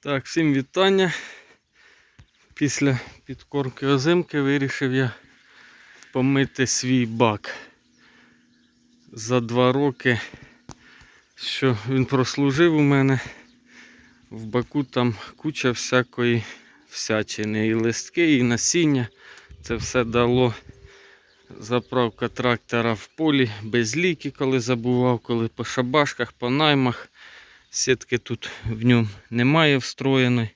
Так, всім вітання. Після підкормки озимки вирішив я помити свій бак. За два роки, що він прослужив у мене, в баку там куча всякої всячини. І листки, і насіння. Це все дало заправка трактора в полі, без ліки, коли забував, коли по шабашках, по наймах. Сітки тут в ньому немає встроєної.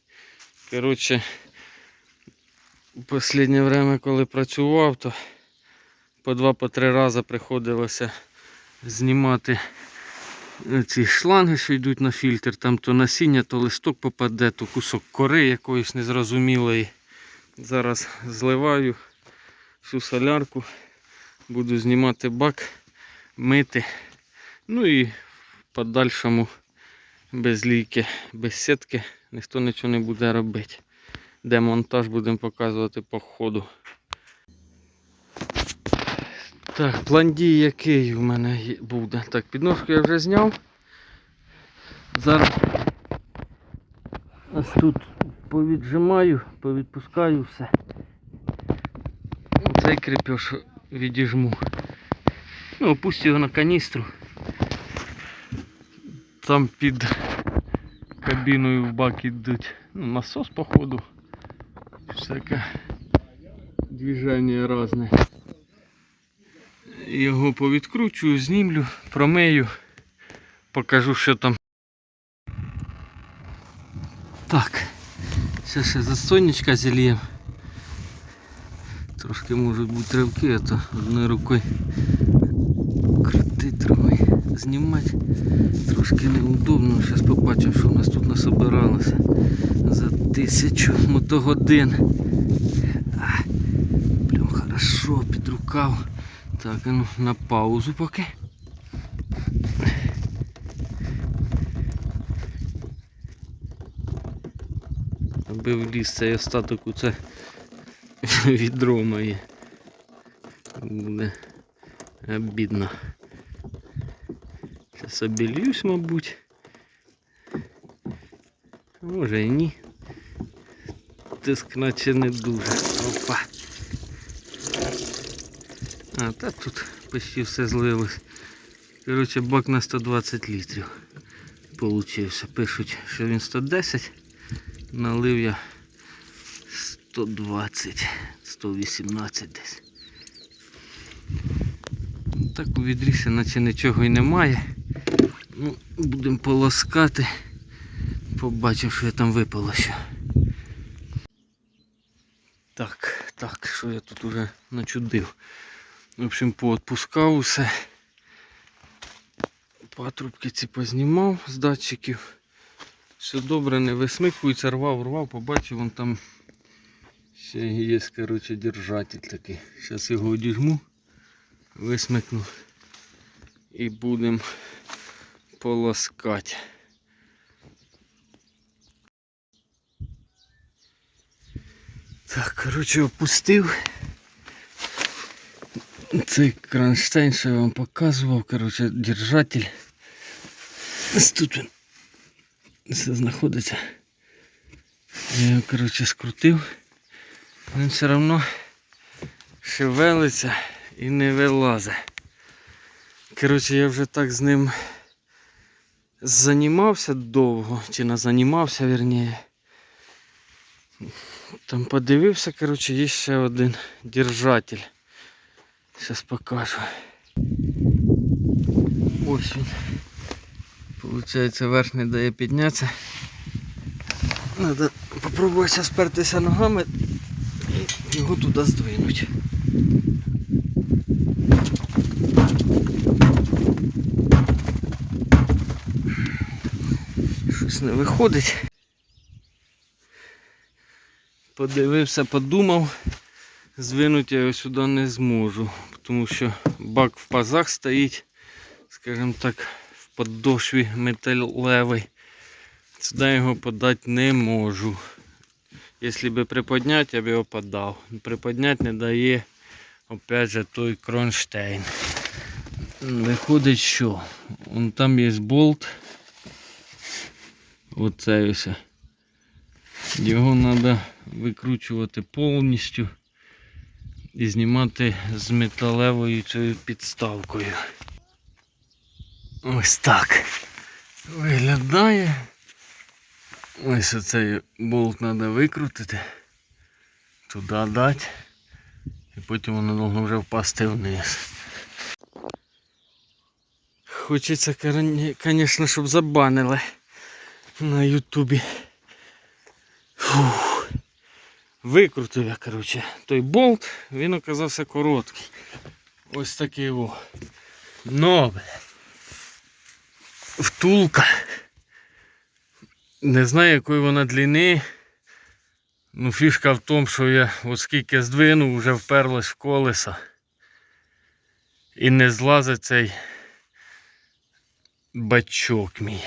Коротше, в останнє время, коли працював, то по два-по три рази приходилося знімати ці шланги, що йдуть на фільтр. Там то насіння, то листок попаде, то кусок кори якоїсь незрозумілої. Зараз зливаю всю солярку, буду знімати бак, мити. Ну і в подальшому без лійки, без сітки ніхто нічого не буде робити. Демонтаж будемо показувати по ходу. Так, план який в мене буде. Так, підножку я вже зняв. Зараз ось тут повіджимаю, повідпускаю все. Цей крепеж відіжму. Ну, опустю його на каністру. Там під кабіною в бак ідуть ну, насос походу. Всяке движення різне. Його повідкручую, знімлю, промию, покажу, що там. Так, зараз ще за сонечка зільєм. Трошки можуть бути ривки, а то одною рукою знімати. Трошки неудобно. Зараз побачимо, що в нас тут насобиралося за тисячу мотогодин. Прям хорошо під рукав. Так, ну на паузу поки. Аби вліз цей остаток у це відро моє. Буде обідно. Зараз мабуть. Може і ні. Тиск наче не дуже. Опа. А, та тут почти все злилось. Коротше, бак на 120 літрів получився. Пишуть, що він 110. Налив я 120, 118 десь. Так у відрі наче нічого і немає. Ну, будемо полоскати. Побачив, що я там випало ще. Так, так, що я тут уже начудив. В общем, поотпускав усе. Патрубки ці познімав з датчиків. Все добре, не висмикується, рвав, рвав, побачив, вон там ще є, коротше, держатель такий. Зараз його одіжму, висмикну і будемо полоскати. Так, коротше, опустив. Цей кронштейн, що я вам показував, коротше, держатель. Тут він все знаходиться. Я його, коротше, скрутив. Він все одно шевелиться і не вилазить. Коротше, я вже так з ним занімався довго, чи не занімався, вірніше. Там подивився, коротше, є ще один держатель. Зараз покажу. Ось він. Получається, верх не дає піднятися. Надо попробувати спертися ногами і його туди здвинуть. Щось не виходить. Подивився, подумав. Звинути я його сюди не зможу, тому що бак в пазах стоїть, скажімо так, в подошві металевий. Сюди його подати не можу. Якщо би приподняти, я б його подав. Приподняти не дає опять же той кронштейн. Виходить, що Вон там є болт. Оцей ось. Його треба викручувати повністю і знімати з металевою цією підставкою. Ось так виглядає. Ось оцей болт треба викрутити, туди дати, і потім воно должно вже впасти вниз. Хочеться, звісно, щоб забанили на ютубі. Фух. Викрутив я, коротше, той болт, він оказався короткий. Ось такий о. Но. Втулка. Не знаю, якої вона длини. Ну, фішка в тому, що я от скільки здвинув, вже вперлось в колеса. І не злазить цей бачок мій.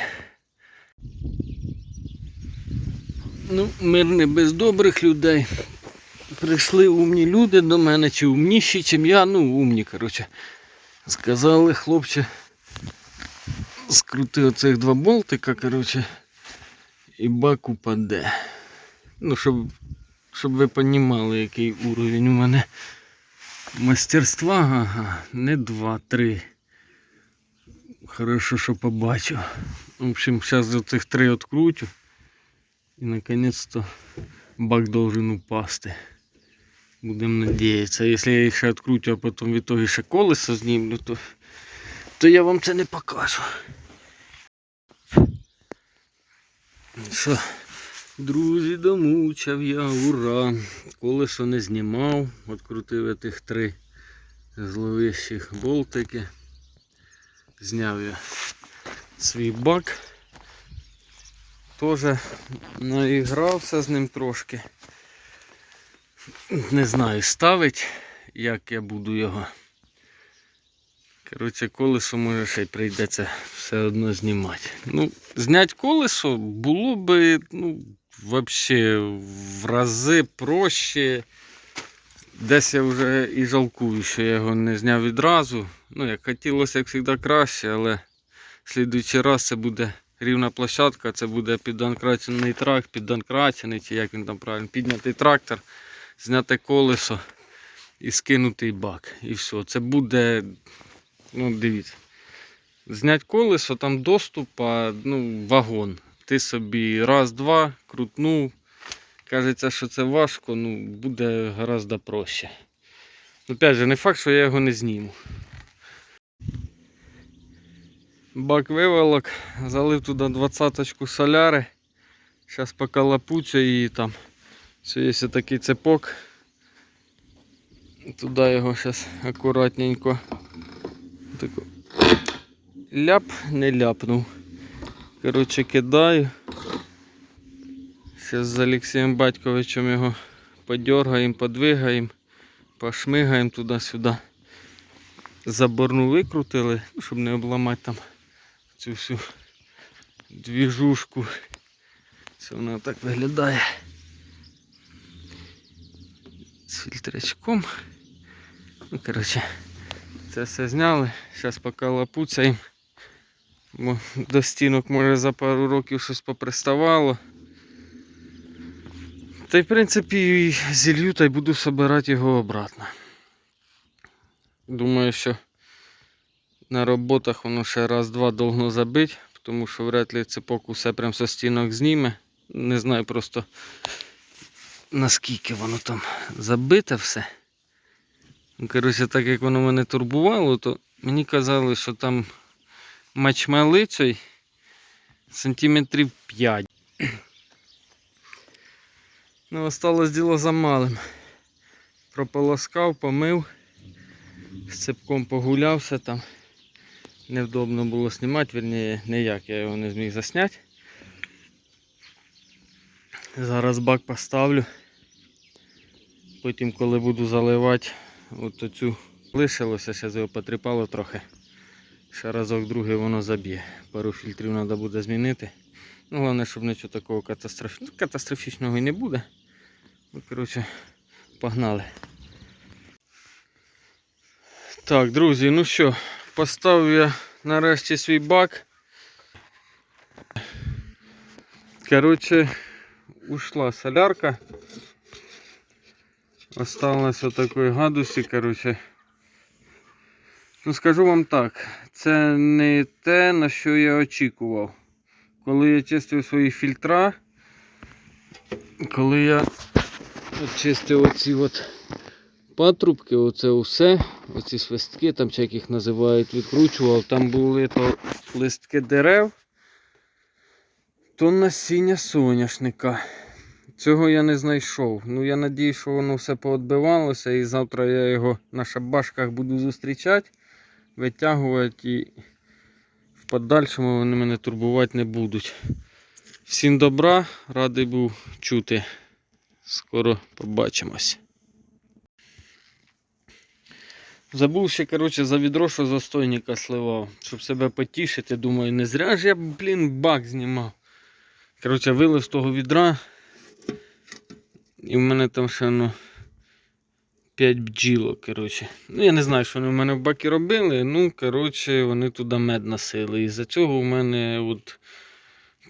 Ну, мир не без добрих людей. Прийшли умні люди до мене, чи умніші, ніж я, ну умні, коротше. Сказали, хлопче, скрути оцих два болтика, коротше, і бак упаде. Ну, щоб, щоб ви розуміли, який уровень у мене мастерства, ага, не два-три. Хорошо, що побачив. В общем, сейчас зараз цих три відкрутю. І наконец-то бак должен упасти. Будемо надіятися. Якщо я їх ще відкрутю, а потім в итоге ще колесо знімлю, то, то я вам це не покажу. Що, друзі, домучав я, ура! Колесо не знімав, відкрутив тих три зловищих болтики. Зняв я свій бак. Теж наігрався з ним трошки. Не знаю, ставить, як я буду його. Коротше, колесо може ще й прийдеться все одно знімати. Ну, зняти колесо було би, ну, взагалі в рази проще. Десь я вже і жалкую, що я його не зняв відразу. Ну, як хотілося, як завжди, краще, але слідуючий раз це буде рівна площадка, це буде піддонкрачений трак, піддонкрачений, чи як він там правильно, піднятий трактор, зняти колесо і скинутий бак. І все. Це буде, ну дивіться, зняти колесо, там доступ, а, ну, вагон. Ти собі раз-два крутнув. Кажеться, що це важко, ну буде гораздо проще. Опять же, не факт, що я його не зніму. Бак виволок, залив туди двадцяточку соляри. Зараз поколопуцю її там. Все, є такий цепок. Туди його зараз акуратненько. Тако. Ляп, не ляпнув. Коротше, кидаю. Зараз з Олексієм Батьковичем його подергаємо, подвигаємо, пошмигаємо туди-сюди. Заборну викрутили, щоб не обламати там цю всю двіжушку. Це вона так виглядає. З фільтрачком. Ну, коротше, це все зняли. Зараз поки лапуцяємо. Бо до стінок може за пару років щось поприставало. Та й в принципі зілью та й буду збирати його обратно. Думаю, що на роботах воно ще раз-два должно забити, тому що вряд ли цепок усе прям со стінок зніме. Не знаю просто наскільки воно там забите все. Коротше, так як воно мене турбувало, то мені казали, що там мачмалицей сантиметрів 5. Ну, осталось діло за малим. Прополоскав, помив, з цепком погулявся там. Невдобно було знімати, вірніше, ніяк я його не зміг засняти. Зараз бак поставлю. Потім, коли буду заливати от оцю лишилося, зараз його потріпало трохи. Ще разок другий воно заб'є. Пару фільтрів треба буде змінити. Ну, головне, щоб нічого такого катастроф... ну, катастрофічного і не буде. Ну, коротше, погнали. Так, друзі, ну що, поставив я нарешті свій бак. Коротше, ушла солярка. Осталось отакої гадусі, коротше. Ну, скажу вам так, це не те, на що я очікував. Коли я чистив свої фільтра, коли я очистив оці от патрубки, оце усе, оці свистки, там чи як їх називають, відкручував, там були то листки дерев, то насіння соняшника. Цього я не знайшов. Ну я надію, що воно все поотбивалося і завтра я його на шабашках буду зустрічати, витягувати і в подальшому вони мене турбувати не будуть. Всім добра, радий був чути. Скоро побачимось. Забув ще, коротше, за відро, що застойника сливав, щоб себе потішити. Думаю, не зря ж я, блін, бак знімав. Коротше, вилив з того відра. І в мене там ще ну, 5 бджілок, коротше. Ну, я не знаю, що вони в мене в бакі робили. Ну, коротше, вони туди мед носили. І за цього у мене от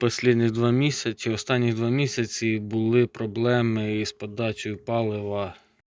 останні два місяці, останні два місяці були проблеми із подачею палива